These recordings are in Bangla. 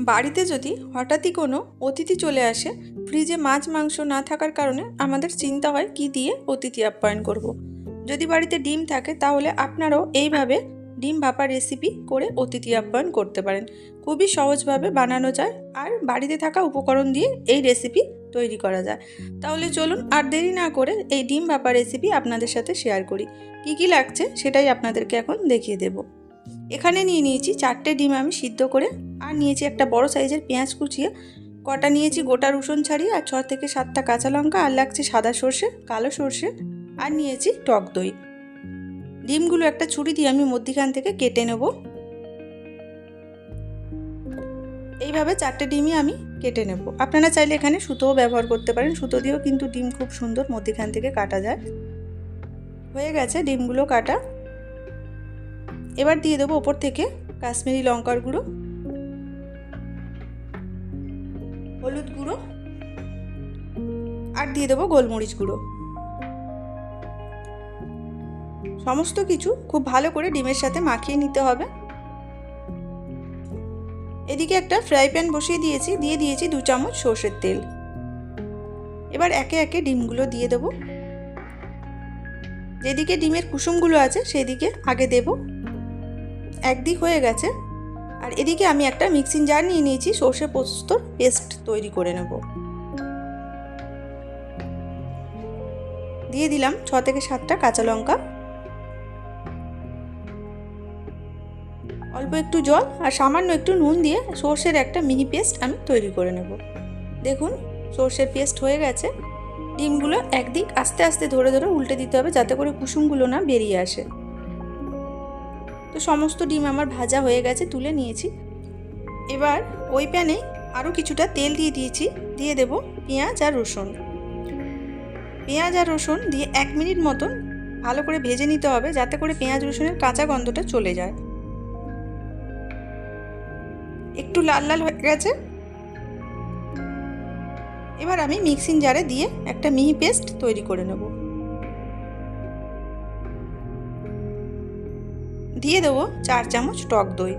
বাড়িতে যদি হঠাৎই কোনো অতিথি চলে আসে, ফ্রিজে মাছ, মাংস না থাকার কারণে আমাদের চিন্তা হয় কি দিয়ে অতিথি আপ্যায়ন করব। যদি বাড়িতে ডিম থাকে, তাহলে আপনারাও এইভাবে ডিম ভাপা রেসিপি করে অতিথি আপ্যায়ন করতে পারেন। খুবই সহজভাবে বানানো যায় আর বাড়িতে থাকা উপকরণ দিয়ে এই রেসিপি তৈরি করা যায়। তাহলে চলুন আর দেরি না করে এই ডিম ভাপা রেসিপি আপনাদের সাথে শেয়ার করি। কি কি লাগছে সেটাই আপনাদেরকে এখন দেখিয়ে দেব। এখানে নিয়ে নিয়েছি চারটে ডিম আমি সিদ্ধ করে আর নিয়েছি একটা বড় সাইজের পেঁয়াজ কুচিয়ে। কটা নিয়েছি গোটা রসুন ছাড়িয়ে আর ছ থেকে সাতটা কাঁচা লঙ্কা আর লাগছে সাদা সর্ষে, কালো সর্ষে আর নিয়েছি টক দই। ডিমগুলো একটা ছুরি দিয়ে আমি মধ্যিখান থেকে কেটে নেব। এইভাবে চারটে ডিমই আমি কেটে নেব। আপনারা চাইলে এখানে সুতোও ব্যবহার করতে পারেন। সুতো দিয়েও কিন্তু ডিম খুব সুন্দর মধ্যিখান থেকে কাটা যায়। হয়ে গেছে ডিমগুলো কাটা। এবার দিয়ে দেবো ওপর থেকে কাশ্মীরি লঙ্কার গুঁড়ো। হলুদ গুঁড়ো আর দিয়ে দেবো গোলমরিচ গুঁড়ো। সমস্ত কিছু খুব ভালো করে ডিমের সাথে মাখিয়ে নিতে হবে। এদিকে একটা ফ্রাই প্যান বসিয়ে দিয়েছি, দিয়ে দিয়েছি দু চামচ সর্ষের তেল। এবার একে একে ডিমগুলো দিয়ে দেব। যেদিকে ডিমের কুসুমগুলো আছে, সেদিকে আগে দেব। একদিক হয়ে গেছে আর এদিকে আমি একটা মিক্সিং জার নিয়ে নিয়েছি, সর্ষে পোস্তর পেস্ট তৈরি করে নেব। দিয়ে দিলাম ছ থেকে সাতটা কাঁচা লঙ্কা। অল্প একটু জল আর সামান্য একটু নুন দিয়ে সর্ষের একটা মিহি পেস্ট আমি তৈরি করে নেব। দেখুন, সর্ষের পেস্ট হয়ে গেছে। ডিমগুলো একদিক আস্তে আস্তে ধরে ধরে উল্টে দিতে হবে যাতে করে কুসুমগুলো না বেরিয়ে আসে। তো সমস্ত ডিম আমার ভাজা হয়ে গেছে, তুলে নিয়েছি। এবার ওই প্যানে আরও কিছুটা তেল দিয়ে দিয়েছি, দিয়ে দেব পেঁয়াজ আর রসুন। পেঁয়াজ আর রসুন দিয়ে এক মিনিট মতন ভালো করে ভেজে নিতে হবে, যাতে করে পেঁয়াজ রসুনের কাঁচা গন্ধটা চলে যায়। একটু লাল লাল হয়ে গেছে। এবার আমি মিক্সিং জারে দিয়ে একটা মিহি পেস্ট তৈরি করে নেব। দিয়ে দেবো চার চামচ টক দই।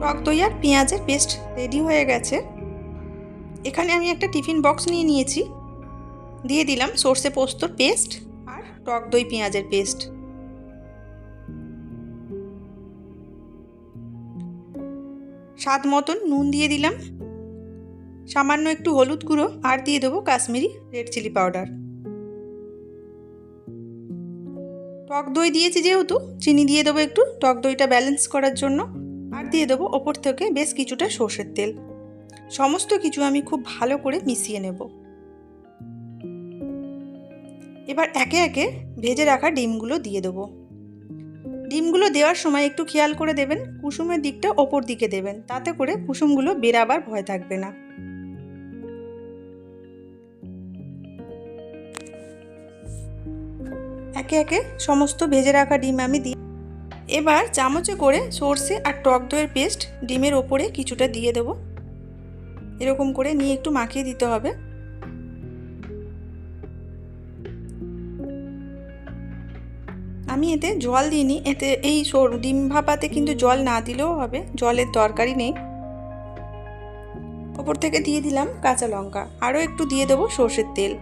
টক দই আর পেঁয়াজের পেস্ট রেডি হয়ে গেছে। এখানে আমি একটা টিফিন বক্স নিয়ে নিয়েছি। দিয়ে দিলাম সর্ষে পোস্তর পেস্ট আর টক দই পেঁয়াজের পেস্ট। স্বাদ মতন নুন দিয়ে দিলাম। সামান্য একটু হলুদ গুঁড়ো আর দিয়ে দেবো কাশ্মীরি রেড চিলি পাউডার। টক দই দিয়েছি যেহেতু, চিনি দিয়ে দেবো একটু, টক দইটা ব্যালেন্স করার জন্য। আর দিয়ে দেবো ওপর থেকে বেশ কিছুটা সর্ষের তেল। সমস্ত কিছু আমি খুব ভালো করে মিশিয়ে নেব। এবার একে একে ভেজে রাখা ডিমগুলো দিয়ে দেবো। ডিমগুলো দেওয়ার সময় একটু খেয়াল করে দেবেন, কুসুমের দিকটা ওপর দিকে দেবেন, তাতে করে কুসুমগুলো বেরাবার ভয় থাকবে না। একে একে সমস্ত ভেজে রাখা ডিম আমি দিই এবার চামচে করে সর্ষে আর টক দইয়ের পেস্ট ডিমের ওপরে কিছুটা দিয়ে দেব। এরকম করে নিয়ে একটু মাখিয়ে দিতে হবে। আমি এতে জল দিইনি। এতে এই ডিম ভাপাতে কিন্তু জল না দিলেও হবে, জলের দরকারই নেই। ওপর থেকে দিয়ে দিলাম কাঁচা লঙ্কা। আরও একটু দিয়ে দেবো সর্ষের তেল।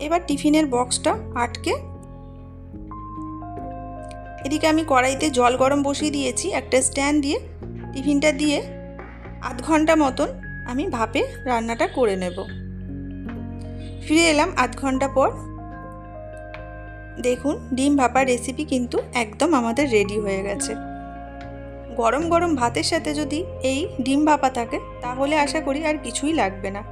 এবার টিফিনের বক্সটা আটকে এদিকে আমি কড়াইতে জল গরম বসিয়ে দিয়েছি, একটা স্ট্যান্ড দিয়ে, টিফিনটা দিয়ে, আধ ঘণ্টা মতন আমি ভাপে রান্নাটা করে নেব। ফিরে এলাম আধ ঘণ্টা পর। দেখুন, ডিম ভাপার রেসিপি কিন্তু একদম আমাদের রেডি হয়ে গেছে। গরম গরম ভাতের সাথে যদি এই ডিম ভাপা থাকে, তাহলে আশা করি আর কিছুই লাগবে না।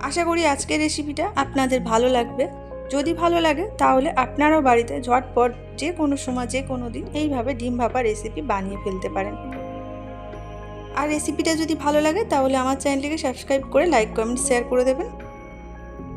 আশা করি আজকের রেসিপিটা আপনাদের ভালো লাগবে। যদি ভালো লাগে, তাহলে আপনারাও বাড়িতে ঝটপট যে কোনো সময়, যে কোনো দিন এইভাবে ডিম ভাপা রেসিপি বানিয়ে ফেলতে পারেন। আর রেসিপিটা যদি ভালো লাগে, তাহলে আমার চ্যানেলটিকে সাবস্ক্রাইব করে লাইক কমেন্ট শেয়ার করে দেবেন।